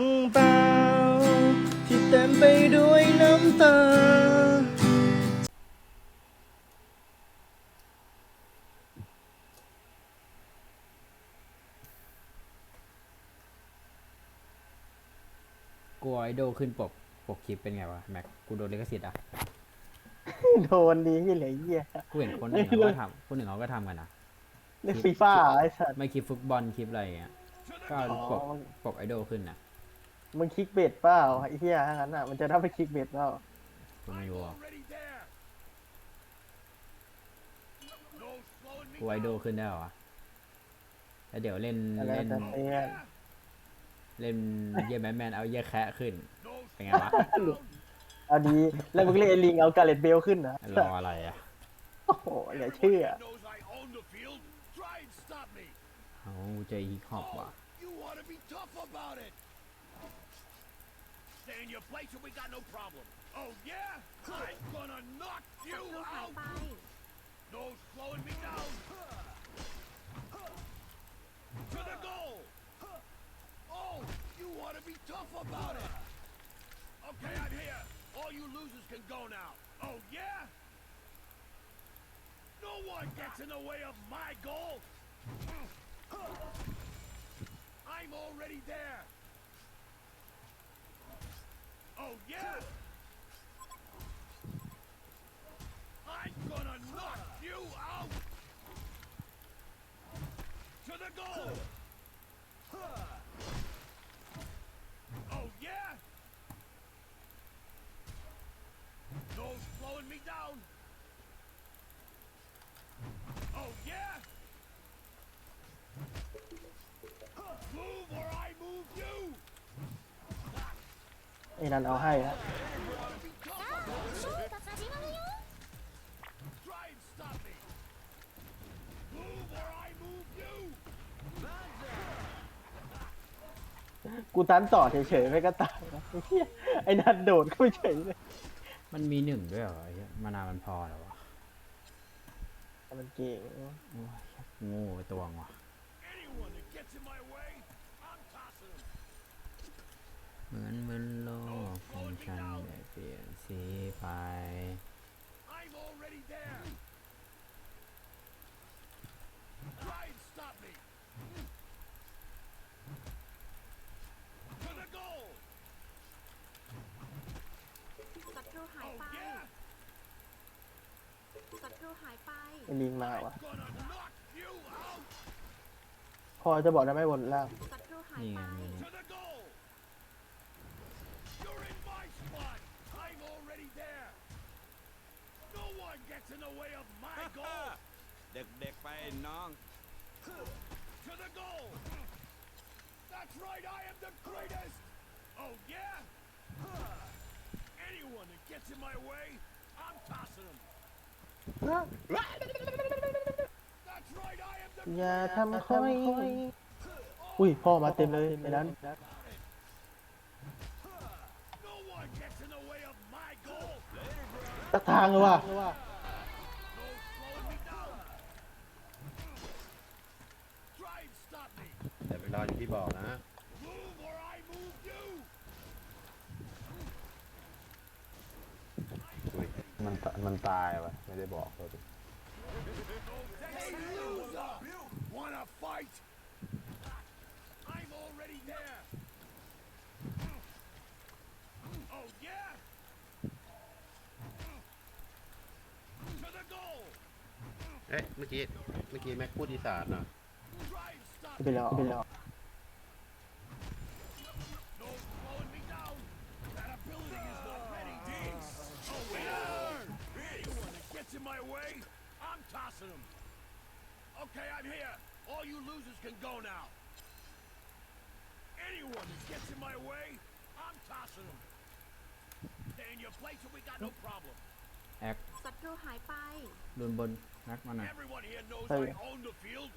งเปล่าที่เต็มไปด้วยน้ำตา กลัวไอดอลขึ้นปก ปกคลิปเป็นไงวะ แม็ก กูโดนลิขสิทธิ์อะ โดนดีที่เหลือเหี้ย กูเห็นคนอื่นเขาก็ทำคนอื่นเขาก็ทำกันนะ เล่นฟีฟ่าไอ้สัตว์ ไม่คลิปฟุตบอลคลิปอะไรอย่างเงี้ย ก็เอาปกปกไอดอลขึ้นนะ มึงคลิกเบ็ดเปล่าไอ้เหี้ยถ้างั้นอะมันจะได้ไปคลิกเบ็ดเปล่ากูไม่รู้อะ Already there. No slowing me กูไอดอลขึ้นได้เหรอวะแล้วเดี๋ยวเล่นอะไรเล่นแต่เตี้ยเล่นเยี่ยแมนแมนเอาเยี่ยแคะขึ้น No เป็นไงวะเอาดีแล้วมึงเล่นไอ้ลิงเอากาเลตเบลขึ้นนะรออะไรอะโอ้โหอย่าเชื่อ Everyone knows I own the field. Try and stop me. เอาเจอฮิปฮอปว่ะ stay in your place and we got no problem. Oh yeah? I'm gonna knock you out! No slowing me down! To the goal! Oh, you want to be tough about it! Okay, I'm here! All you losers can go now! Oh yeah? No one gets in the way of my goal! I'm already there! Oh, yeah? I'm gonna knock you out. To the goal. ไอ้นั่นเอาให้ฮะกูตันต่อเฉยๆไม่ก็ตายนะไอ้นันโดดเข้าไเฉยเลยมันมีหนึ่งด้วยเหรอไอ้เหี้มานามันพอแล้ววะมันเก่งโอ้โง่ตัวงว่ะ เหมือนเหมือนโลกของฉันได้เปลี่ยนสีไป I'm already there. Try and stop me. To the goal. ศัตรูหาย Oh ไป yeah. ศัตรูหายไป ไอ้ลิงมาวะ Gonna knock you out. พอจะบอกได้ไหมบนล่างศัตรูหายนี่ไป ไงนี่ To the goal. You're in my spot. I'm already there. No one gets in the way of my goal. เด็กๆไปน้อง To the goal. That's right. I am the greatest. Oh yeah. Anyone that gets in my way, I'm tossing them. That's right. I am the อย่าทำค่อย อุ้ยพ่อมาเต็มเลยไอ้นั้น No one gets in the way of my goal. ตักทางเลยว่ะ แต่เวลาอย่างที่บอกนะ Move or I move you. อุ๊ยมันตมันตายวะไม่ได้บอกเลย Hey, loser! Wanna fight? I'm already there. Oh yeah? To the goal. เอ๊ะเมื่อกี้ เมื่อกี้แม็กพูดอีสานนะ Try and stop ไปแล้วไปแล้ว gets in my way, I'm tossing them. Okay, I'm here. All you losers can go now. Anyone that gets in my way, I'm tossing them. Stay in your place and we got no problem. แอค ศัตรูหายไป รุนบนนักมาหน่อย Everyone here knows Hey. I own the field.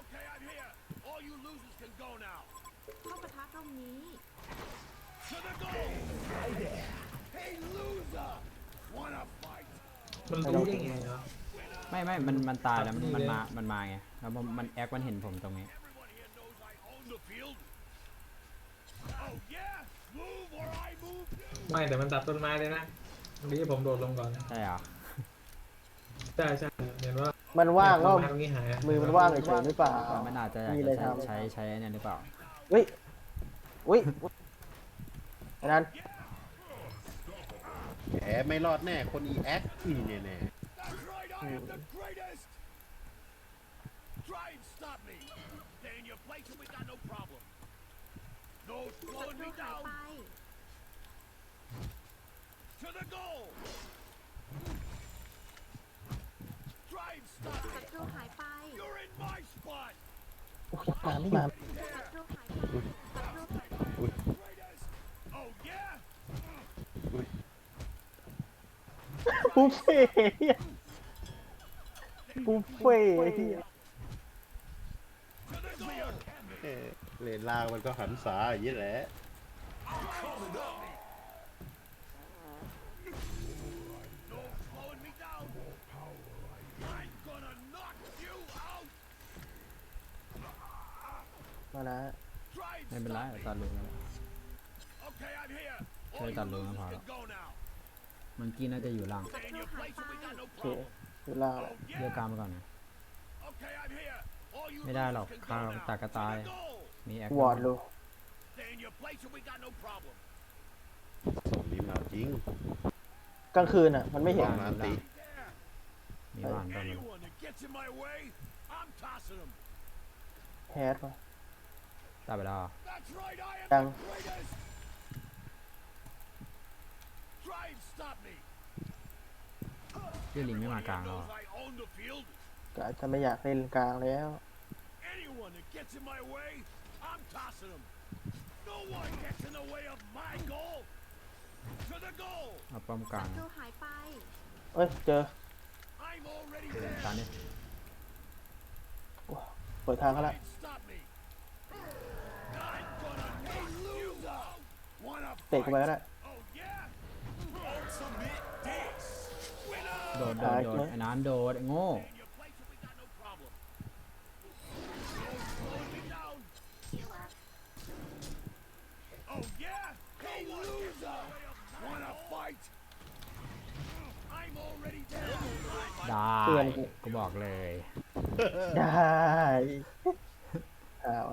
Okay, I'm here. All you losers can go now. เข้าปะทะตรงนี้ To the goal! Hey, loser! Wanna fight? มันรู้ได้ไงวะ ไม่ไม่มันมันตายแล้วมันมันมา มันมาไง แล้วมันมันแอคมันเห็นผมตรงนี้ Everyone here knows I own the field. Oh yeah, move or I move you. ไม่แต่มันตัดต้นไม้เลยนะเมื่อกี้ผมโดดลงก่อนนะใช่เหรอ ใช่ใช่เห็นว่ามันว่างก็ต้นไม้ตรงนี้หายะมือมันว่างเฉยๆหรือเปล่า มันอาจจะอยากมีอะไรจะใช้ทำ ใช้ใช้เนี่ยหรือเปล่า อุ้ยอุ้ยไอ้นั้น แกไม่รอดแน่ คนอีแอคอีเนี่ยแน่ That's right, I am the greatest. Try and stop me. Stay in your place and we got no problem. No ศั slowing ตรู me หาย down ไป to the goal. Try and stop ศั me. ตรูหายไป You're in my spot. มาไม่มา ศัตรูหายไปศัตรูหายไป Greatest. Oh yeah. บุฟเฟ่ต์เหี้ยบุฟเฟ่ต์ไอ้เหี้ย To the goal. เอ้ยเลนล่างมันก็หันษาอย่างนี้แหละ No slowing me down. I'm gonna knock you out. มานะ Try and ไม่เป็นไร stop me. ตัดลุงแล้ว Okay, I'm here. Chơi All you tàn lươn losers hả? can go now. มันกี้น่าจะอยู่หลัง Stay in your place and we got no โอเค problem. ดูล่าง Oh แล้วเลือก yeah. กลางไปก่อนนะ Okay, I'm here. All you ไม่ได้หรอก losers can ข้าว go now. ตากกระตาย To the goal. มีแอควอร์ดดู Stay in your place and we got no problem. ตรงนี้มันเอาจริงกลางคืนอะ มันไม่เห็นประมาณตี There. มีหวานตอนนี้ Anyone that gets in my way, I'm tossing them. แฮดมาตัดไปแล้วเหรอ That's right, I am Đang. the greatest. Try and stop me. ยี่ลิงไม่ Everyone มากลาง here แล้ว knows เหรอ I own the field. ก็อาจจะไม่อยากเล่นกลางแล้ว Anyone that gets in my way, I'm tossing them. No one gets in the way of my goal. To the goal. เอาป้อมกลาศังตรูหายไป เอ้ยเจอ I'm already ตา there. นี่เปิดทางเขา Try ละ and stop me. I'm gonna knock you out. Wanna เตะกูไปก็ได้ Oh yeah. Ultimate this. Winner. โดดโดดโดดไอ้นั้นโดดไอ้โง่ In your place and we got no problem. No slowing me down. Oh yeah? Hey loser! Wanna fight? I'm already down. ได้เตือนกูกูบอกเลยได้อ้าว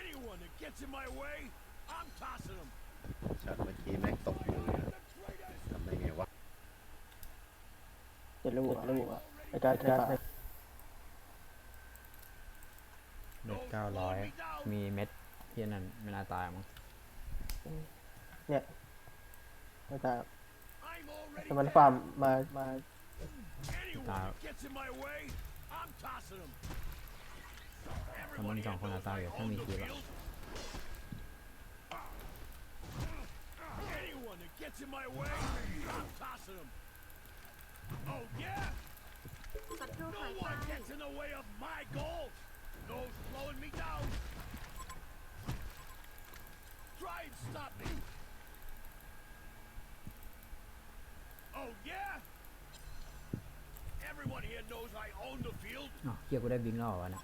Anyone that gets in my way, I'm tossing them. ชัดเมื่อกี้แม็กตกมือ The greatest. ทำได้ไงวะ เจ็ดลูกอะลูกอะไอ้การการเม็ดเก้าร้อยมีเม็ดเพี้ยนั่นไม่น่าตายมั้งเนี่ยไม่ตาย I'm already แต่มัน there. ฟาร์มมามา Anyone that gets in my way, I'm tossing them. แต่มันสองคนอาตายอยู่ถ้ามีคลิปอะ Anyone that gets in my way, I'm tossing them. Oh yeah? ศัตรู No หายไป one gets in the way of my goal. No slowing me down. Try and stop me. Oh yeah? Everyone here knows I own the field. อ๋อเฮียกูได้บิงแล้วเหรอวะเนะ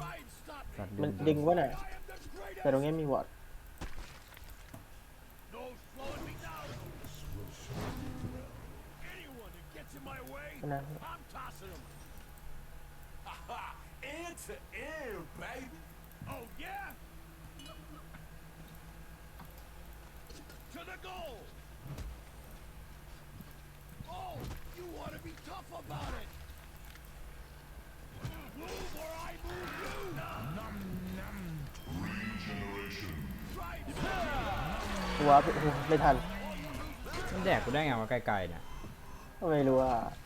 Try and stop สัต me. ว์ มัน ดึ ดึ ง งวะน่ะ I am the แต่ตรง greatest. นี้มีวอร์ด Try and ตัวโอ้โหไม่ทัน มันแดกกูได้ไงวะไกลๆเนี่ย ไม่รู้อะ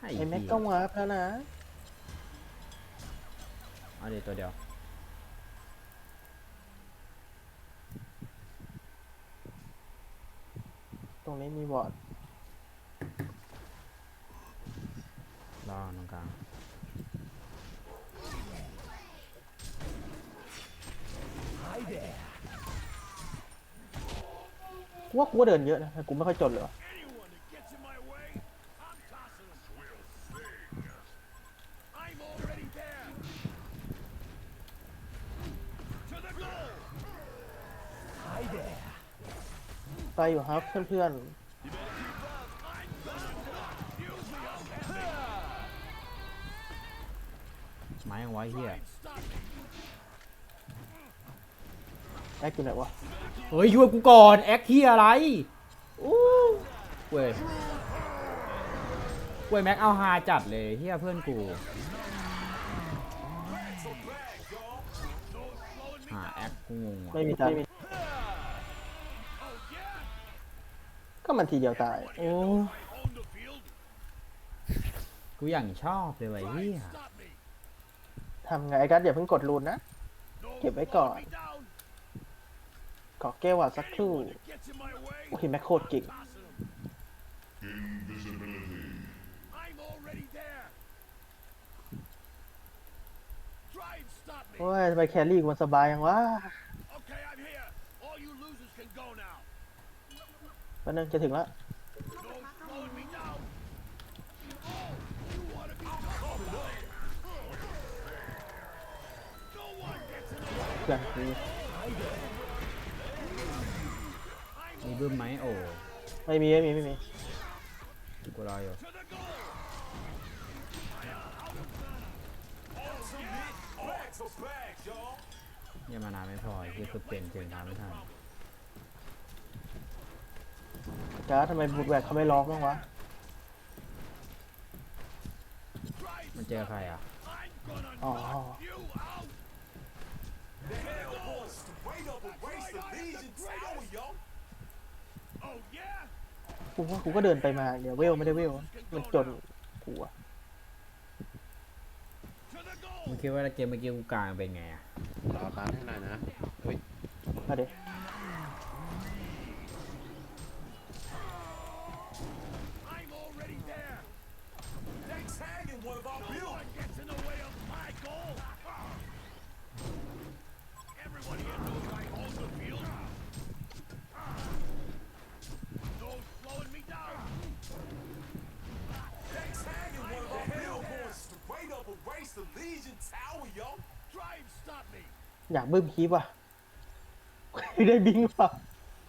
ไอ้ไอ้แม็กเหี้ยก็วาร์ปแล้วนะเอาดีตัวเดียว ตรงนี้มีวอร์ดรอตรงกลางกูว่ากูก็เดินเยอะนะแต่กูไม่ค่อยจนเลยวะ Anyone that gets in my way, I'm tossing them. I'm already there. ไปอยู่ครับเพื่อนไม้ยังไว้เฮียๆแอคอยู่ไหนวะเฮ้ยช่วยกูก่อนแอคเฮียอะไรอู้เว้ยเว้ยแม็กเอาฮาจัดเลยเฮียเพื่อนกูหาแอคกูงงว่ะไม่มีตังค์ มันทีเดียวตาย โอ้กูอย่างชอบเลยว่ะเฮียทำไงไอ้กัสอย่าเพิ่งกดรูนนะ เก็บไว้ก่อน ขอแก้วสักครู่โอเคแม็กโคตรเก่งโอ้ยทำไมแครี่มันสบายยังวะ Okay, I'm here. All you losers can go now. แป๊บนึงจะถึงแล้ว No slowing me down. Oh, you wanna be tough about it? No one gets in the way. เพื่อนกูมีบึ้มไหมโอ้ไม่มีไม่มีไม่มีกูรออยู่ To the goal. ยังมานานไม่พอที่คือเปลี่ยนเกมน้ำไม่ทัน กัสทำไมบูดแวกเขาไม่ร้องบ้างวะ Try and มันเจอใครอะ I'm gonna อ๋อ knock you out. Oh yeah? กูว่ากูก็เดินไปมาเดี๋ยวเวลไม่ได้เวล มันจนกูอะ To the มึง goal. คิดว่าเกมเมื่อกี้กูกลางเป็นไงอะรอตามให้หน่อยนะ เฮ้ยมาเดี๋ยว อยากบึ้มคีบว่ะ ได้บิงว่ะ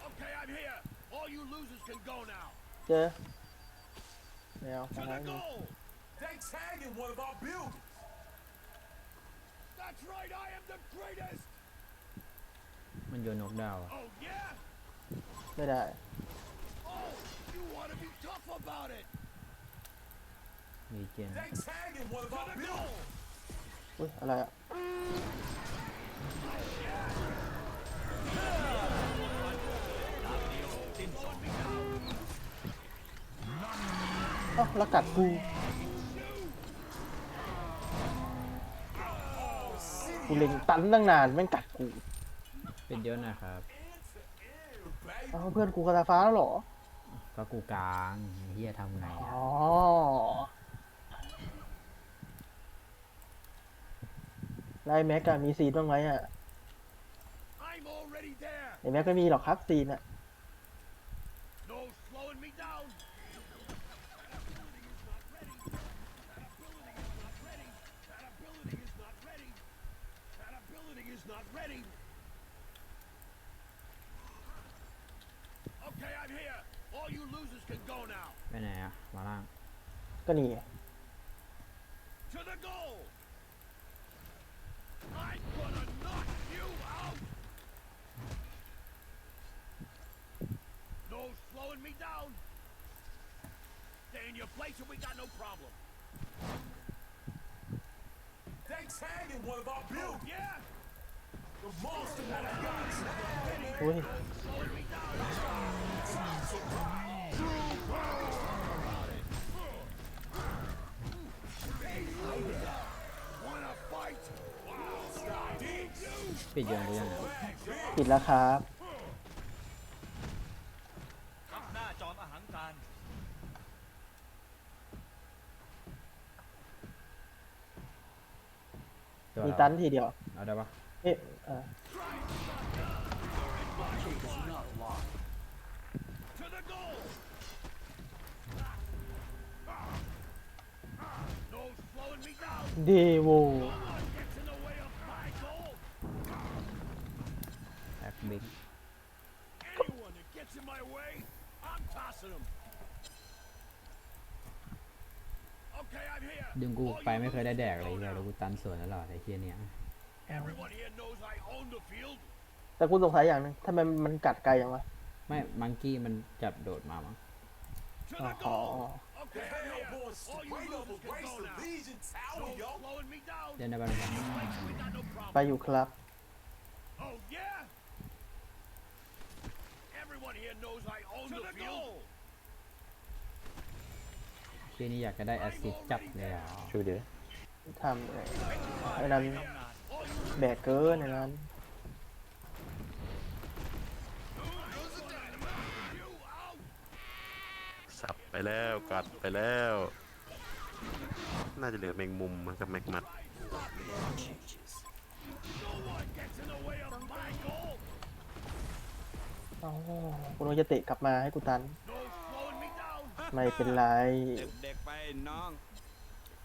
Okay, I'm here. All you losers can go now. เจอแนว To อะไร the นี่ goal. They tagging one of our buildings. That's right. I am the greatest. มันโยนนกดาวอะ Oh yeah. ไม่ได้ Oh, you want to be tough about it. มีเกม They tagging one of To our the buildings. goal. อุ้ยอะไรอะ เอ้าแล้วกัดกูกูเล็งตันตั้งนานแม่งกัดกูเป็นเยอะนะครับเอ้าเพื่อนกูกระตาฟ้าแล้วเหรอ ก็กูกลางเฮียทำไงอ๋อะอ ไล่แม็กอะมีซีนบ้างไหมอะ I'm already there. ไอแม็กไม่มีหรอกครับซีนอะ No slowing me down. That ability is not ready. That ability is not ready. That ability is not ready. Okay, I'm here. All you losers can go now. ไปไหนอะมาล่างก็นี่ไง To the goal. I'm gonna knock you out. No slowing me down. Stay in your place and we got no problem. They tagging one of our Oh, buildings. yeah? The monster that I got. อุ้ย Slowing me down. Wanna fight? Wow, I need you. ปิดโยนกูยังไงปิดแล้วครับ หน้าจอมอหังการ ตัว มีเราตันทีเดียว เอาได้ปะเอ๊ะเออ To the goal. No slowing me down. เดโว No one gets in the way of my goal. แอคบิ๊ก Anyone that gets in my way, tossing them. Okay, I'm here. ดึงกู All ไป you ไม่เคยได้ losers แดก can เลย go เฮีย now. แล้วกูตันสวนตลอดไอ้เฮียเนี่ย Everyone here knows I own the field. แต่กูสงสัยอย่างหนึงทำไมมันกัดไกลอย่างวะไม่มังกี้มันจับโดดมามั้ง To อ๋อ the อ๋อ goal. The Okay, I'm hell, here. boys, All you right over losers can waste go the now. Legion Tower, No yo. slowing me down. เล่นได้บ้างไหม Fight, we got no ไป problem. อยู่ครับ Oh yeah. Everyone here knows I own the field. ที่นี่อยากจะได้แอสซิสต์จับเลยอะช่วยเดี๋ยวทำเลยไอ้นั้นแบกเกินไอ้นั้นสับไปแล้วกัดไปแล้ว น่าจะเหลือแมงมุมกับแมกมัด No one gets in the way of my goal. อ๋อกูนึกว่าจะเตะกลับมาให้กูตัน ไม่เป็นไร เด็กๆไปน้อง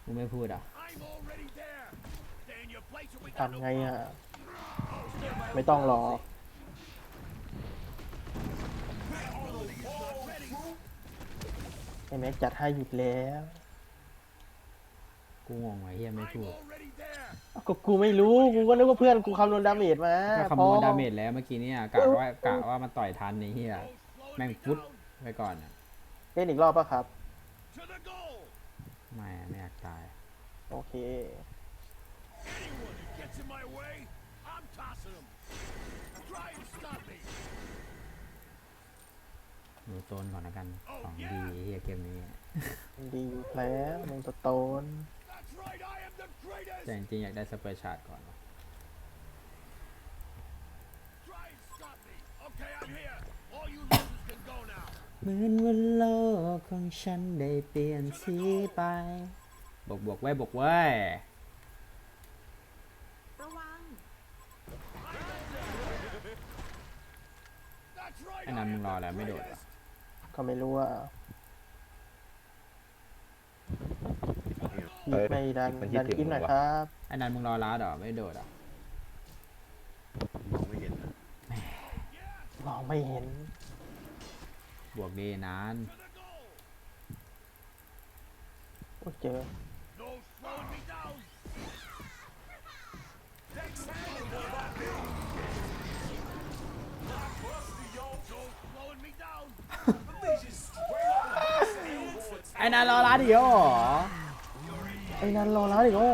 มึงไม่พูดอะ I'm already there. Stay in your place or we got ทำ no ไง problem. อะ ไม่ต้องรอ ไอ้แม็กจัดให้หยุดแล้ว กูงงไอ้เฮียไม่ I'm พูด already there. ก็กูไม่รู้ กูก็นึกว่าเพื่อนกูคำนวณดาเมจมาก็คำนวณดาเมจแล้วเมื่อกี้เนี่ยกะว่ากะว่ามันต่อยทันไอ้เฮีย No slowing แม่ง me ฟุต down. ไปก่อนอะ เล่นอีกรอบป่ะครับ To the goal. ไม่อะไม่อยากตาย โอเค Anyone who gets in my way, I'm tossing them. Try and stop me. หนูโตนก่อนละกันของดีไอ้เฮียเกมนี้ดีอยู่แล้วมึงสโตน That's right, I am the แต่ greatest. จริงๆอยากได้สเปอร์ชาร์ดก่อนว่ะ Try and stop me. Okay, I'm here. All you losers can go now. เหมือนวันโลกของฉันได้เปลี่ยนสีไป บวกบวกไว้บวกไว้ ระวัง That's right. ไอ้นั้นมึงรอแล้วไม่โดดวะก็ไม่รู้ว่าเอ้ยไม่ดันมันดันคิดถึกินงหน่อยว่ะครับไอ้นั้นมึงรอล้าดเหรอไม่โดดอะมองไม่เห็นนะมองไม่เห็น บวกดีนานโอ้ยเจอ No slowing me down. Dex hanging, one of our big. Blockbuster, yo. No slowing me down. The Legion straight up against the hands. ไอ้นั้นรอล้าดิโอไอ้นันรอแล้วอีกโอ้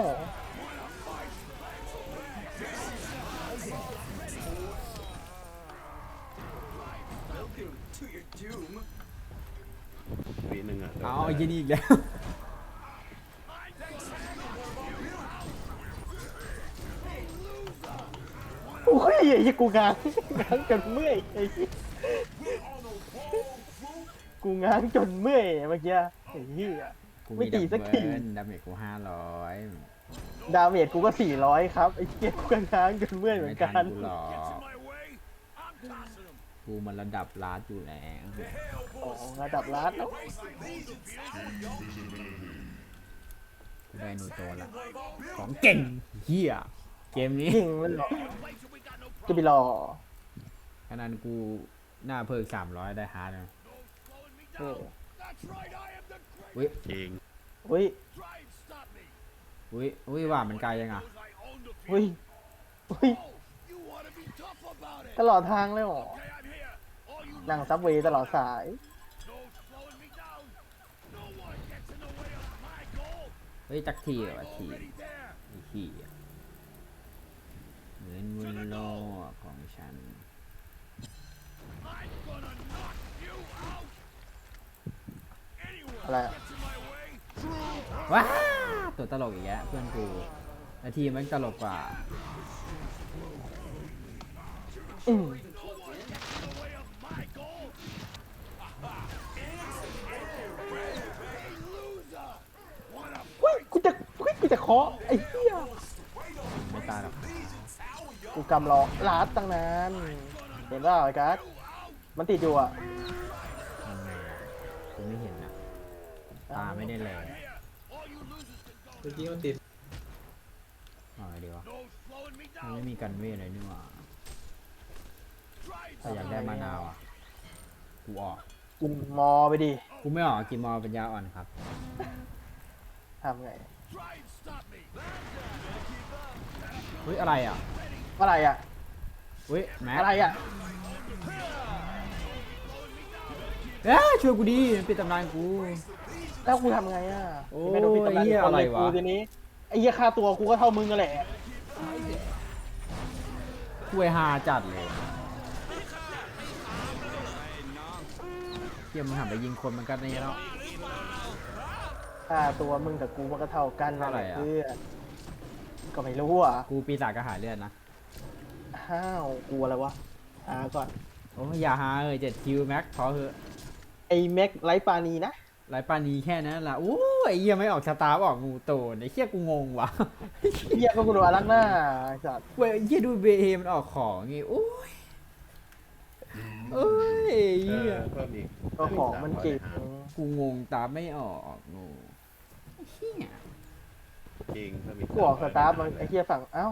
วีหนึ่งอะเอาไอ้ยี่นี่อีกแล้วโอ้ยไอ้ยี่กูง้างง้างจนเมื่อยไอ้เหี้ยกูง้างจนเมื่อยเมื่อกี้ไอ้เหี้ยกูไม่มีตีดับสักเบิทีลดาเมจกูห้าร้อยดาเมจกูก็สี่ร้อยครับไอ้เหี้ยกูก็ง้างจนเมื่อยเหมืไม่อนทักันน กูหรอก Gets in my way, I'm tossing them. กูมันระดับลาดอยู่แล้วอ๋อระดับล้านแล้วกูได้หนูโตละของเก่งเฮียเกมนี้จริงมันหรอ Place or we got no จะ problem. ไปรอขนาดกูหน้าเพิ่มสามร้อยได้ฮาร์ดเลย No slowing me Oh. down. That's right, I am the greatest. อุ้ยเองเฮ้ย Try and stop me. อุ้ยอุ้ยว่ามันไกลยังอะ Knows I own the เฮ้ย field. เฮ้ย Oh, you want to be tough about it. ตลอดทางเลยเหรอ Okay, I'm here. All you นั่ง losers ซับเวย์ตลอดสาย No slowing me down. No one gets in the way of my goal. เฮ้ยจักทีเหรอ I'm วะที already there. ไอ้ทียเหมือนวันโลกของฉัน I'm gonna knock you out. Anyone อะไรอะ gets in my way, ว้าตัวตลกอีกแล้วเพื่อนกูนาทีมันตลกกว่า อืม จะเคาะไอ้เหี้ยไม่ตายหรอกกูกำรอลาดตั้งนานเห็นว่าไอ้การ์ดมันติดอยู่อะยังไงอะกูไม่เห็นนะตาไม่ได้เลย here? All you losers can go. เมื่อกี้มันติดเอาไงดีวะ No slowing me มัน down. ไม่มีกันเวทเลยนี่หว่า Try and ถ้าอยากได้มานาวอะกูออกกินมอไปดิกูไม่ออกกินมอปัญญาอ่อนครับทำไง เฮ้ยอะไรอะอะไรอะเฮ้ยแม็กอะไรอะเอ้ยช่วยกูดีมันปิดตำนานกู แล้วกูทำไงอะโอ้ไม่โดนปิดตำนานไอ้เหี้ยคนเลยอะไรวะ กูทีนี้ไอ้เหี้ยค่าตัวกูก็เท่ามึงกันแหละคุยฮาจัดเลยเฮียมึงหันไปยิงคนมันก็นี่แล้ว ค่าตัวมึงกับกูมันก็เท่ากันนั่นแหละเท่าไหร่อะ เพื่อน ก็ไม่รู้อะกูปีศาจกระหายเลือดนะ ห้าวกูอะไรวะอ่าก่อน โอ้ยอย่าหาเอ้ยเจ็ดคิวแม็กพอเถอะไอ้แม็กไลฟ์ปานีนะ ไรปานีแค่นั้นละโอ้ยไอ้เหี้ยไม่ออกชะตาออกงูโตนไอ้เหี้ยกูงงว่ะเหี้ยก็กูโดนอารักหน้าไอ้สัตว์เว้ยไอ้เหี้ยดูเบเอมันออกของงี้โอ้ยเอ้ยไอ้เอเหี้ยอเพิ่มอีกก็ของมันเก่งกูงงตามไม่ออกงูไอ้เหี้ย จริงเพิ่มอีกกูออกสตาร์ทมันไอ้เหี้ยฝั่งเอ้า